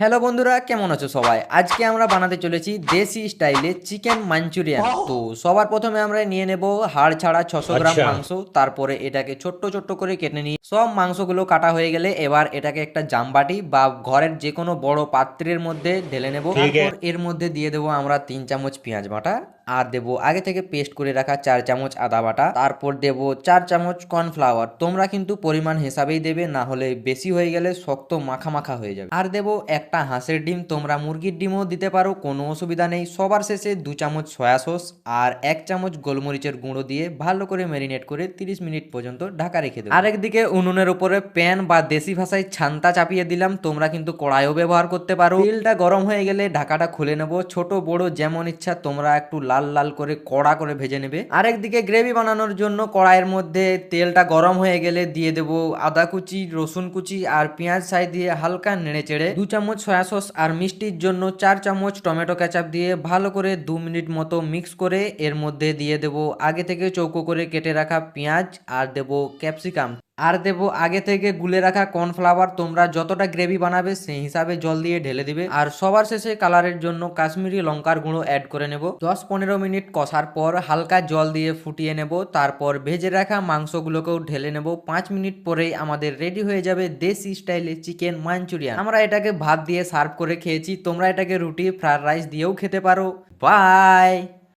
Hello বন্ধুরা কেমন আছো সবাই? আজকে আমরা বানাতে চলেছি দেশি স্টাইলে চিকেন মাঞ্চুরিয়ান। তো সবার প্রথমে আমরা নিয়ে নেব হাড় ছাড়া ছশো গ্রাম আচ্ছা। মাংস তারপরে এটাকে ছোট্ট ছোট্ট করে কেটে নিয়ে সব মাংসগুলো কাটা হয়ে গেলে এবার এটাকে একটা জামবাটি বা ঘরের যে কোনো বড় পাত্রের মধ্যে ঢেলে নেব। তারপর এর মধ্যে দিয়ে দেবো আমরা তিন চামচ পেঁয়াজ বাটা। আর দেবো আগে থেকে পেস্ট করে রাখা চার চামচ আদা বাটা, তারপর দেবো চার চামচ কর্নফ্লাওয়ার। তোমরা কিন্তু পরিমাণ হিসাবেই দেবে, না হলে বেশি হয়ে গেলে শক্ত মাখা মাখা হয়ে যাবে। আর দেবো একটা হাঁসের ডিম, তোমরা মুরগির ডিমও দিতে পারো, কোনো অসুবিধা নেই। সবার শেষে দু চামচ সয়া সস আর এক চামচ গোলমরিচের গুঁড়ো দিয়ে ভালো করে ম্যারিনেট করে তিরিশ মিনিট পর্যন্ত ঢাকা রেখে দেবো। আরেকদিকে উনুনের উপরে প্যান বা দেশি ভাষায় ছান্তা চাপিয়ে দিলাম, তোমরা কিন্তু কড়াইও ব্যবহার করতে পারো। তেলটা গরম হয়ে গেলে ঢাকাটা খুলে নেব। ছোট, বড় যেমন ইচ্ছা তোমরা একটু লাল লাল করে কড়া করে ভেজে নেবে। আরেকদিকে গ্রেভি বানানোর জন্য কড়াইয়ের মধ্যে তেলটা গরম হয়ে গেলে দিয়ে দেবো আদা কুচি, রসুন কুচি আর পেঁয়াজ ছাই দিয়ে হালকা নেড়ে চেড়ে দু চামচ সয়া সস আর মিষ্টির জন্য চার চামচ টমেটো কেচাপ দিয়ে ভালো করে দু মিনিট মতো মিক্স করে এর মধ্যে দিয়ে দেবো আগে থেকে চৌকো করে কেটে রাখা পেঁয়াজ আর দেবো ক্যাপসিকাম আর দেবো আগে থেকে গুলে রাখা কর্নফ্লাওয়ার। তোমরা যতটা গ্রেভি বানাবে সেই হিসাবে জল দিয়ে ঢেলে দিবে। আর সবার শেষে কালারের জন্য কাশ্মীরি লঙ্কার গুঁড়ো অ্যাড করে নেব। দশ পনেরো মিনিট কষার পর হালকা জল দিয়ে ফুটিয়ে নেব। তারপর ভেজে রাখা মাংসগুলোকেও ঢেলে নেব। পাঁচ মিনিট পরেই আমাদের রেডি হয়ে যাবে দেশি স্টাইলে চিকেন মাঞ্চুরিয়ান। আমরা এটাকে ভাত দিয়ে সার্ভ করে খেয়েছি। তোমরা এটাকে রুটি ফ্রাইড রাইস দিয়েও খেতে পারো। বাই